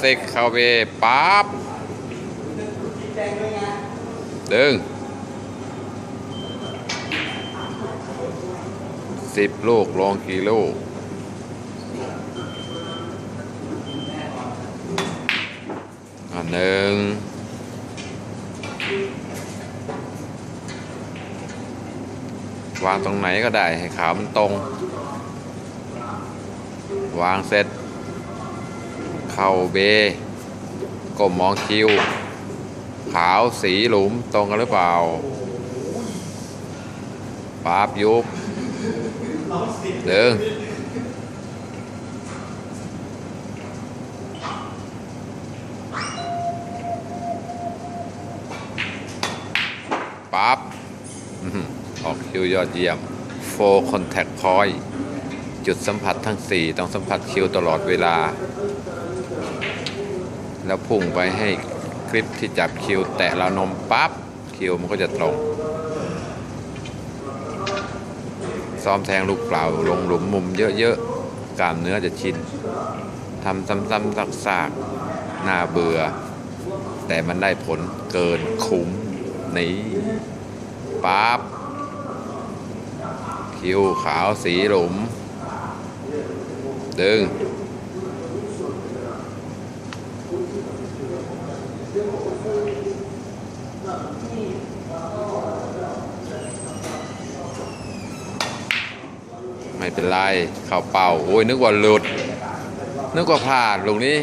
สิกเข้าเบปั๊บดึงสิบลูกลงกี่ลูกอันหนึ่งวางตรงไหนก็ได้ให้ขามันตรง วางเสร็จ เข้าเบก้มมองคิว ขาวสีหลุมตรงกันหรือเปล่าปาบยุบเดิงปั๊บออกคิวยอดเยี่ยม4 contact point จุดสัมผัสทั้ง 4 ต้องสัมผัสคิวตลอดเวลา แล้วพุ่งไปให้คลิปที่จับคิวแตะราวนมปั๊บคิวมันก็จะตรง ซ้อมแทงลูกเปล่าลงหลุมมุมเยอะๆกล้ามเนื้อจะชินทำซ้ำๆซากๆน่าเบื่อ แต่มันได้ผลเกินคุ้มนี้ปั๊บคิวขาวสีหลุม ดึง ไม่เป็นไรเข้าเป้าโอ้ยนึกว่าหลุด นึกว่าพลาดลูกนี้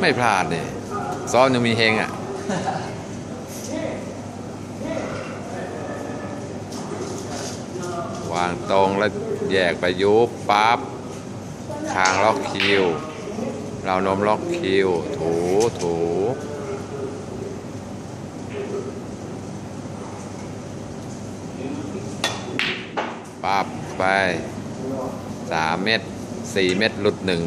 ไม่พลาดเนี่ยซ้อมยังมีเฮงอะวางตรงแล้วแยกไปยุบปั๊บคางล็อกคิวเรานมล็อกคิว ถูถู ปั๊บไปสามเม็ดสี่เม็ดหลุดหนึ่ง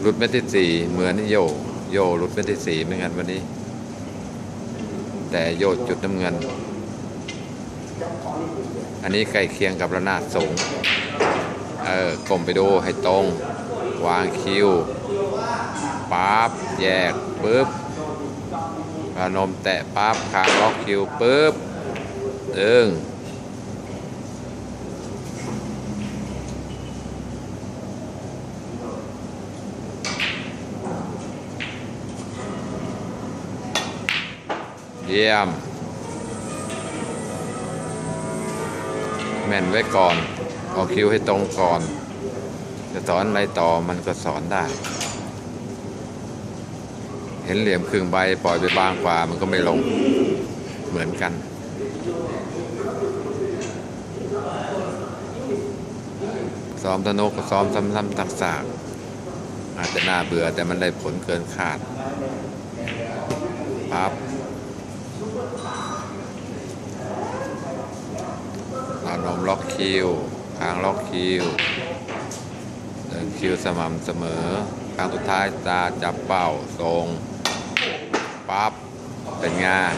หลุดเม็ดที่สี่เหมือนโยโยหลุดเม็ดที่สี่เหมือนกันวันนี้ แต่โยดจุดน้ำเงิน อันนี้ใกล้เคียงกับระนาดสูงเออกลมไปดูให้ตรง วางคิวปั๊บแยกปึ๊บ พนมแตะปั๊บคางล็อกคิวปึ๊บดึงเยี่ยม แม่นไว้ก่อนเอาคิวให้ตรงก่อน จะสอนอะไรต่อมันก็สอนได้ เห็นเหลี่ยมครึ่งใบปล่อยไปบางกว่ามันก็ไม่ลงเหมือนกัน ซ้อมธนุก็ซ้อมซ้ำๆตักสากๆอาจจะน่าเบื่อแต่มันได้ผลเกินคาดปั๊บเรานมล็อกคิวคางล็อกคิวเดินคิวสม่ำเสมอครั้งสุดท้ายตาจับเป้าทรง ปั๊บเป็นงาน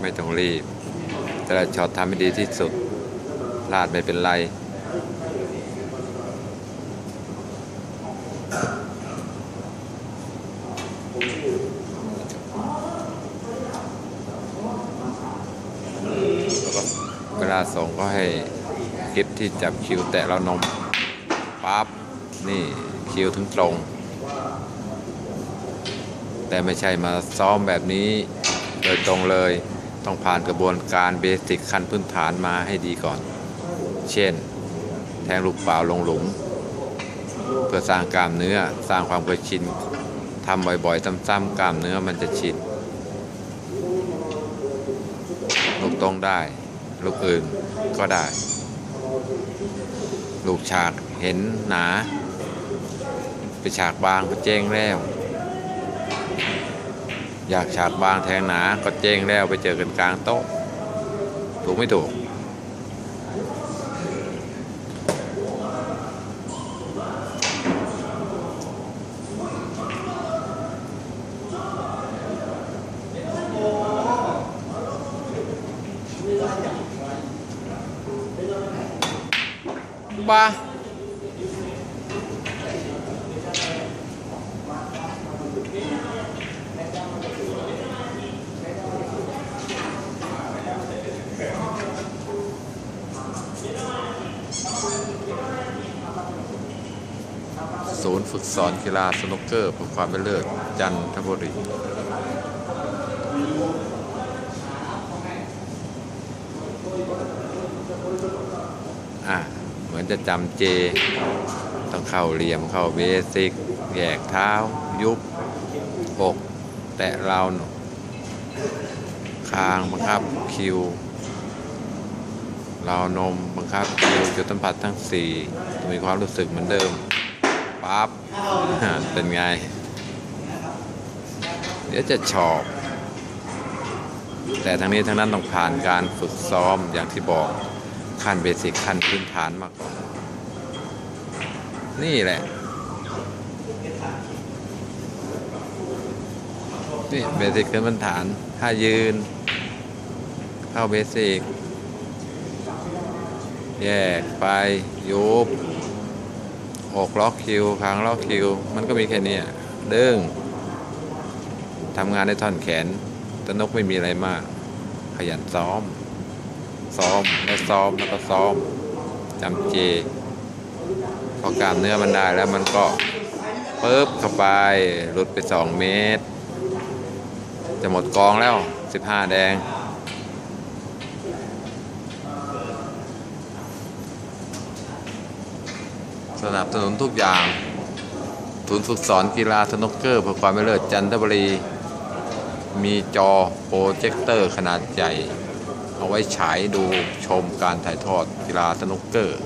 ไม่ต้องรีบแต่ช็อตทำให้ดีที่สุด พลาดไม่เป็นไรเวลาส่งก็ให้คลิปที่จับคิวแตะเรานมปั๊บนี่คิวถึงตรง แต่ไม่ใช่มาซ้อมแบบนี้โดยตรงเลยต้องผ่านกระบวนการเบสิกขั้นพื้นฐานมาให้ดีก่อน เช่น แทงลูกเปล่าลงหลุม เพื่อสร้างกล้ามเนื้อสร้างความเคยชินทำบ่อยๆซ้ำๆกล้ามเนื้อมันจะชินลูกตรงได้ ลูกอื่นก็ได้ ลูกฉากเห็นหนาไปฉากบางก็เจ๊งแล้ว อยากฉากบางแทงหนาก็เจ้งแล้วไปเจอกันกลางโต๊ะถูกไม่ถูก บ้าศูนย์ฝึกสอนกีฬาสนุกเกอร์เพื่อความเป็นเลิศจันทบุรีอะเห มือนจะจำเจ ต้องเข้าเหลี่ยมเข้าเบสิกแยกเท้า ยุบอกแตะเราหนคางบังคับคิวราวนมบังคับคิวจุดสัมผัสทั้งสี่มีความรู้สึกเหมือนเดิมปั๊บเป็นไง เดี๋ยวจะชอบ แต่ทั้งนี้ทั้งนั้นต้องผ่านการฝึกซ้อมอย่างที่บอก ขั้นเบสิกขั้นพื้นฐานมาก่อน นี่แหละ นี่เบสิกพื้นฐาน ถ้ายืน เข้าเบสิก แยกไปยุบอกล็อกคิวคางล็อกคิว มันก็มีแค่นี้ดึงทำงานในท่อนแขนตนกไม่มีอะไรมาก ขยันซ้อม ซ้อมแล้วซ้อมแล้วก็ซ้อมจำเจ พอกล้ามเนื้อมันได้แล้วมันก็ปึ๊บเข้าไปหลุดไป 2 เมตร จะหมดกองแล้ว 15 แดง สนับสนุนทุกอย่างศูนย์ฝึกสอนกีฬาสนุกเกอร์เพื่อความไม่เลิศจันทบุรี มีจอโปรเจคเตอร์ขนาดใหญ่ เอาไว้ฉายดูชมการถ่ายทอดกีฬาสนุกเกอร์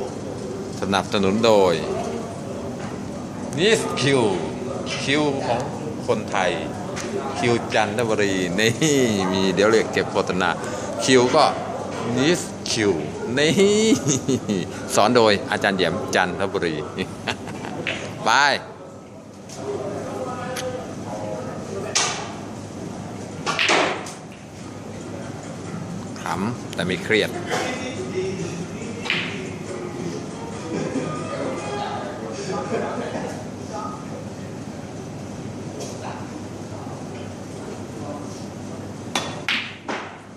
สนับสนุนโดยนิสคิวคิวของคนไทย คิวจันทบุรีนี่มีเดี๋ยวเรียกเก็บโฆษณาคิวก็นิสคิวนี่สอนโดยอาจารย์เหยี่ยมจันทบุรี ไปำแต่ไม่เครียด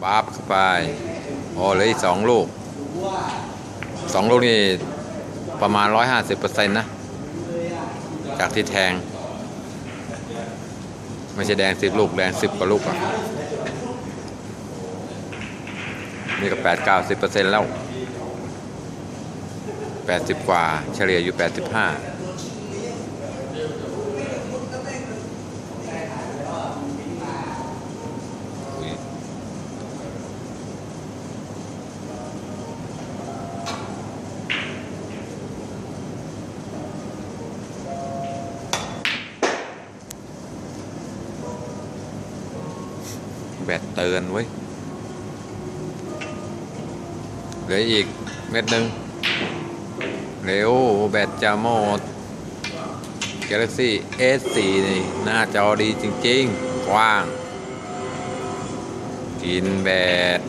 ปั๊บเข้าไปโอ้เหลยสองลูกสองลูกนี่ประมาณร้อยห้าสิบเปอร์เซ็นต์นะ จากที่แทง ไม่ใช่แดงสิบลูก แดงสิบกว่าลูกอะ นี่ก็แปดเก้าสิบเปอร์เซ็นต์แล้วแปดสิบกว่าเฉลี่ยอยู่แปดสิบห้าแบตเตือนไว้ย เห ลืออีกเม็ดหนึ่งเร็วแบตจะหมด Galaxy S4 นี่ หน้าจอดีจริง ๆ กว้าง กินแบต